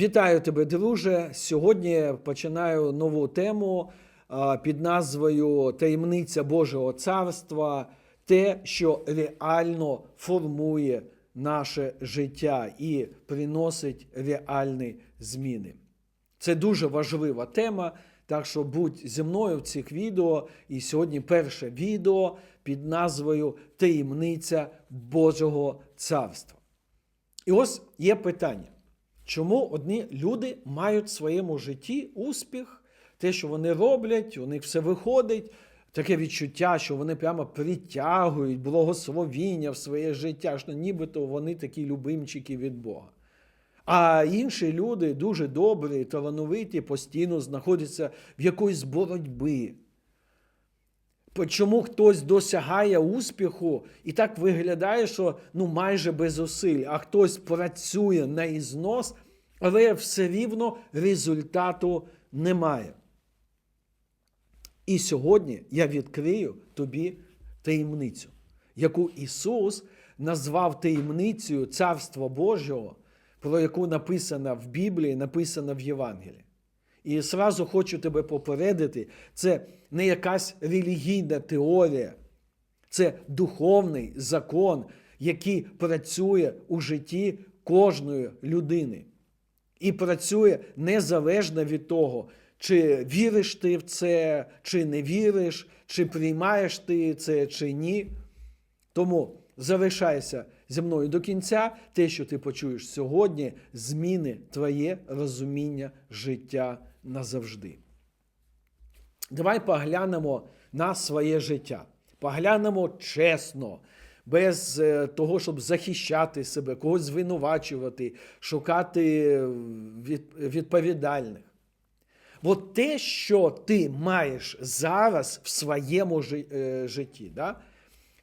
Вітаю тебе, друже. Сьогодні починаю нову тему під назвою Таємниця Божого Царства, те, що реально формує наше життя і приносить реальні зміни. Це дуже важлива тема, так що будь зі мною в цих відео. І сьогодні перше відео під назвою Таємниця Божого Царства. І ось є питання. Чому одні люди мають в своєму житті успіх, те, що вони роблять, у них все виходить, таке відчуття, що вони прямо притягують благословіння в своє життя, що нібито вони такі любимчики від Бога. А інші люди дуже добрі, талановиті, постійно знаходяться в якоїсь боротьбі. Чому хтось досягає успіху і так виглядає, що ну майже без зусиль, а хтось працює на ізнос, але все рівно результату немає. І сьогодні я відкрию тобі таємницю, яку Ісус назвав таємницею Царства Божого, про яку написано в Біблії, написано в Євангелії. І зразу хочу тебе попередити, це не якась релігійна теорія, це духовний закон, який працює у житті кожної людини. І працює незалежно від того, чи віриш ти в це, чи не віриш, чи приймаєш ти це, чи ні. Тому залишайся зі мною до кінця, те, що ти почуєш сьогодні, зміни твоє розуміння життя назавжди. Давай поглянемо на своє життя. Поглянемо чесно, без е, того, щоб захищати себе, когось звинувачувати, шукати відповідальних. От те, що ти маєш зараз в своєму е, житті, да?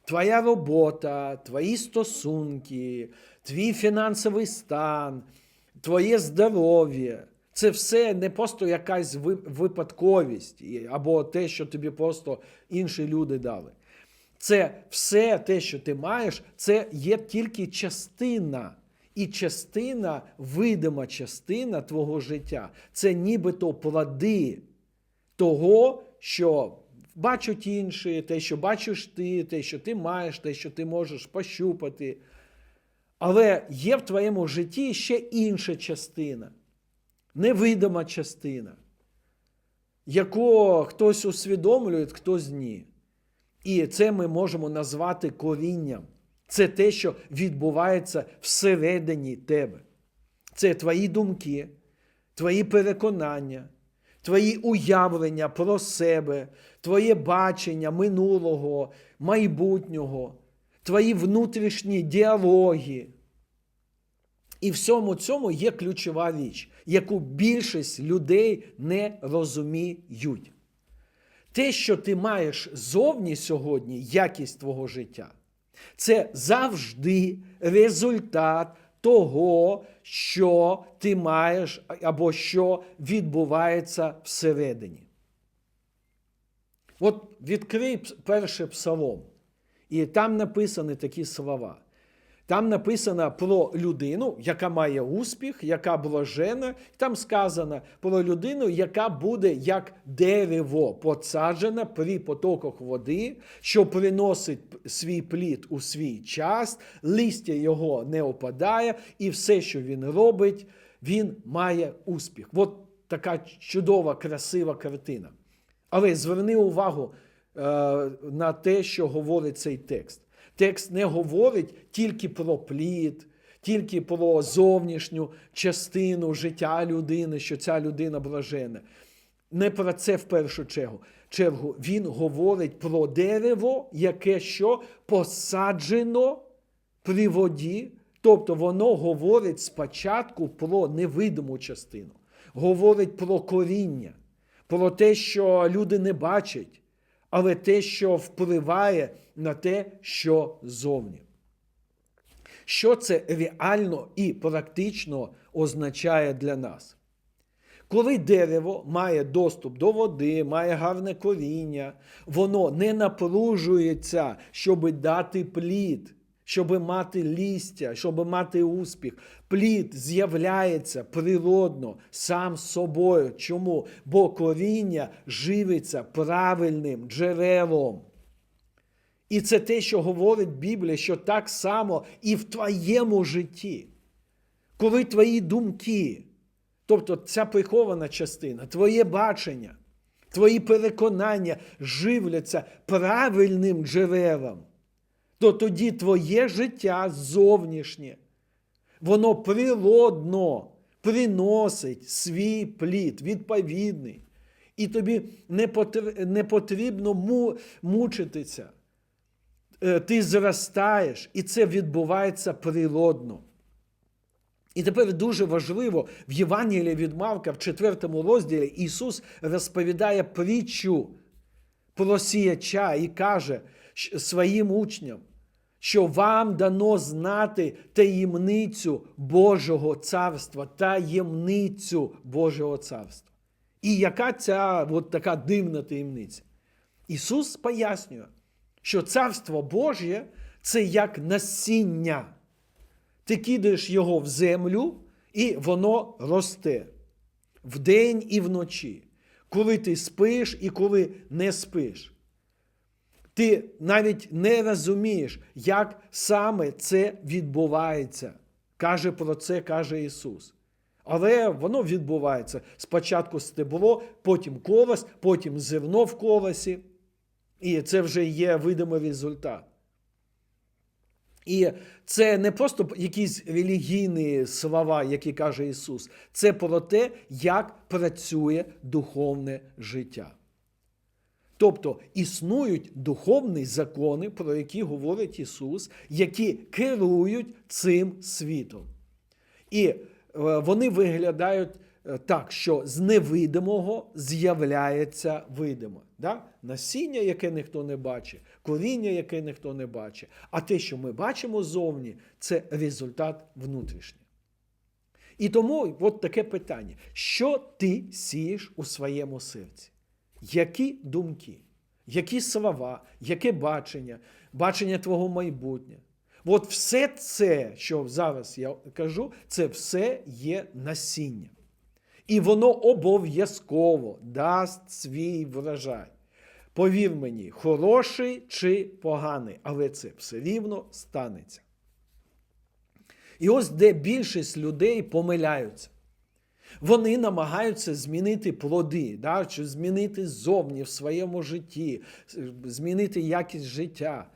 Твоя робота, твої стосунки, твій фінансовий стан, твоє здоров'я. Це все не просто якась випадковість або те, що тобі просто інші люди дали. Це все те, що ти маєш, це є тільки частина. І частина, видима частина твого життя. Це нібито плоди того, що бачать інші, те, що бачиш ти, те, що ти маєш, те, що ти можеш пощупати. Але є в твоєму житті ще інша частина, невидима частина, яку хтось усвідомлює, хтось ні. І це ми можемо назвати корінням. Це те, що відбувається всередині тебе. Це твої думки, твої переконання, твої уявлення про себе, твоє бачення минулого, майбутнього, твої внутрішні діалоги. І всьому цьому є ключова річ, яку більшість людей не розуміють. Те, що ти маєш зовні сьогодні, якість твого життя, це завжди результат того, що ти маєш або що відбувається всередині. От відкрий перший псалом, і там написані такі слова. Там написано про людину, яка має успіх, яка блажена. Там сказано про людину, яка буде як дерево посаджена при потоках води, що приносить свій плід у свій час, листя його не опадає, і все, що він робить, він має успіх. От така чудова, красива картина. Але зверни увагу е, на те, що говорить цей текст. Текст не говорить тільки про плід, тільки про зовнішню частину життя людини, що ця людина блажена. Не про це в першу чергу. чергу. Він говорить про дерево, яке що посаджено при воді. Тобто воно говорить спочатку про невидиму частину, говорить про коріння, про те, що люди не бачать, але те, що впливає на те, що зовні. Що це реально і практично означає для нас? Коли дерево має доступ до води, має гарне коріння, воно не напружується, щоб дати плід. Щоб мати лістя, щоб мати успіх. Плід з'являється природно сам собою. Чому? Бо коріння живиться правильним джерелом. І це те, що говорить Біблія, що так само і в твоєму житті, коли твої думки, тобто ця прихована частина, твоє бачення, твої переконання живляться правильним джерелом, то тоді твоє життя зовнішнє, воно природно приносить свій плід, відповідний. І тобі не потрібно мучитися. Е, Ти зростаєш, і це відбувається природно. І тепер дуже важливо в Євангелії від Марка, в 4 розділі, Ісус розповідає притчу про сіяча і каже своїм учням, що вам дано знати таємницю Божого царства, таємницю Божого царства. І яка ця от така дивна таємниця? Ісус пояснює, що Царство Божє це як насіння. Ти кидаєш його в землю, і воно росте вдень і вночі, коли ти спиш і коли не спиш. Ти навіть не розумієш, як саме це відбувається. Каже про це, каже Ісус. Але воно відбувається спочатку стебло, потім колос, потім зерно в колосі. І це вже є видимий результат. І це не просто якісь релігійні слова, які каже Ісус, це про те, як працює духовне життя. Тобто існують духовні закони, про які говорить Ісус, які керують цим світом. І е, вони виглядають е, так, що з невидимого з'являється видиме. Да? Насіння, яке ніхто не бачить, коріння, яке ніхто не бачить. А те, що ми бачимо зовні, це результат внутрішній. І тому от таке питання: що ти сієш у своєму серці? Які думки, які слова, яке бачення, бачення твого майбутнього? От все це, що зараз я кажу, це все є насіння. І воно обов'язково дасть свій врожай. Повір мені, хороший чи поганий, але це все рівно станеться. І ось де більшість людей помиляються. Вони намагаються змінити плоди, да, чи змінити зовні в своєму житті, змінити якість життя.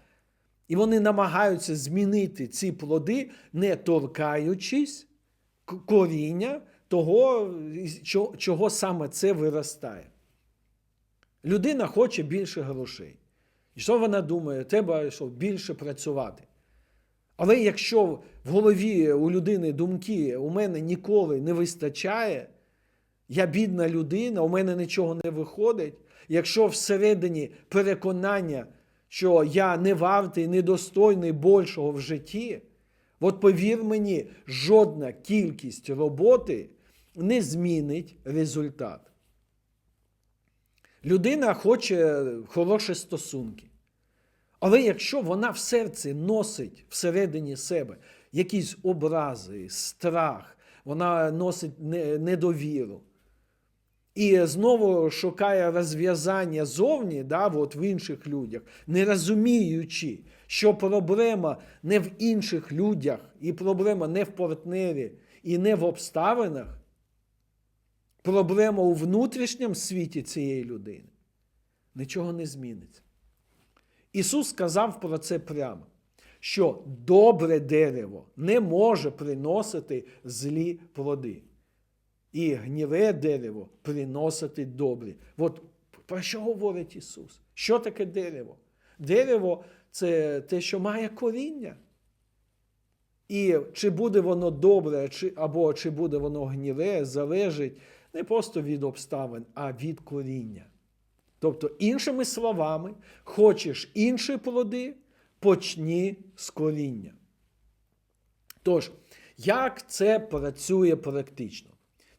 І вони намагаються змінити ці плоди, не торкаючись коріння того, чого саме це виростає. Людина хоче більше грошей. І що вона думає? Треба що, більше працювати. Але якщо в голові у людини думки у мене ніколи не вистачає, я бідна людина, у мене нічого не виходить. Якщо всередині переконання, що я не вартий, недостойний більшого в житті, от повір мені, жодна кількість роботи не змінить результат. Людина хоче хороші стосунки. Але якщо вона в серці носить всередині себе якісь образи, страх, вона носить недовіру, і знову шукає розв'язання зовні, да, от в інших людях, не розуміючи, що проблема не в інших людях, і проблема не в партнері, і не в обставинах, проблема у внутрішньому світі цієї людини, нічого не зміниться. Ісус сказав про це прямо, що добре дерево не може приносити злі плоди. І гніве дерево приносити добрі. От про що говорить Ісус? Що таке дерево? Дерево це те, що має коріння. І чи буде воно добре, чи, або чи буде воно гніве, залежить не просто від обставин, а від коріння. Тобто, іншими словами, хочеш інші плоди, почні з коріння. Тож, як це працює практично?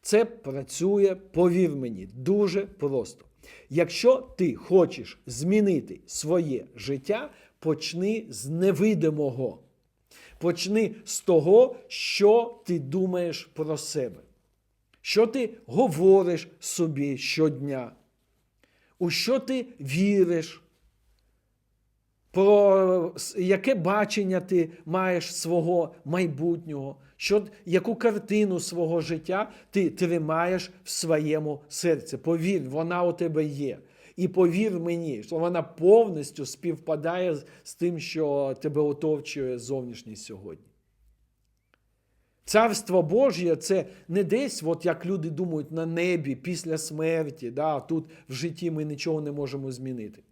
Це працює, повір мені, дуже просто. Якщо ти хочеш змінити своє життя, почни з невидимого. Почни з того, що ти думаєш про себе. Що ти говориш собі щодня? У що ти віриш? Про яке бачення ти маєш свого майбутнього, що, яку картину свого життя ти тримаєш в своєму серці. Повір, вона у тебе є. І повір мені, що вона повністю співпадає з- тим, що тебе отовчує зовнішність сьогодні. Царство Божє це не десь, от як люди думають, на небі після смерті. Да, тут в житті ми нічого не можемо змінити.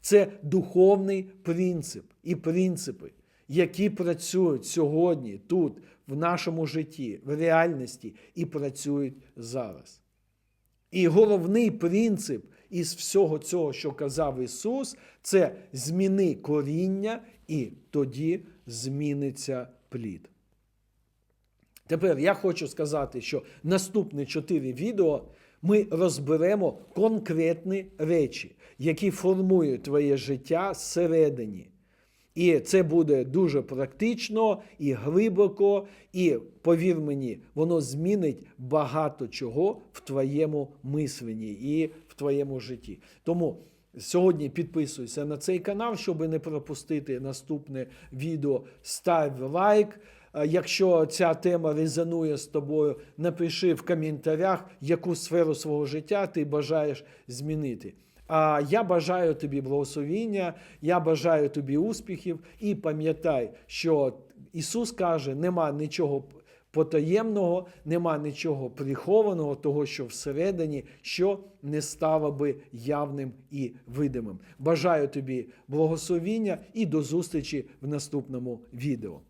Це духовний принцип і принципи, які працюють сьогодні, тут, в нашому житті, в реальності і працюють зараз. І головний принцип із всього цього, що казав Ісус, це зміни коріння, і тоді зміниться плід. Тепер я хочу сказати, що наступні чотири відео ми розберемо конкретні речі, які формують твоє життя зсередині. І це буде дуже практично і глибоко, і повір мені, воно змінить багато чого в твоєму мисленні і в твоєму житті. Тому сьогодні підписуйся на цей канал, щоб не пропустити наступне відео. Став лайк. Е, Якщо ця тема резонує з тобою, напиши в коментарях, яку сферу свого життя ти бажаєш змінити. А я бажаю тобі благословіння, я бажаю тобі успіхів і пам'ятай, що Ісус каже, нема нічого потаємного, нема нічого прихованого, того, що всередині, що не стало би явним і видимим. Бажаю тобі благословіння і до зустрічі в наступному відео.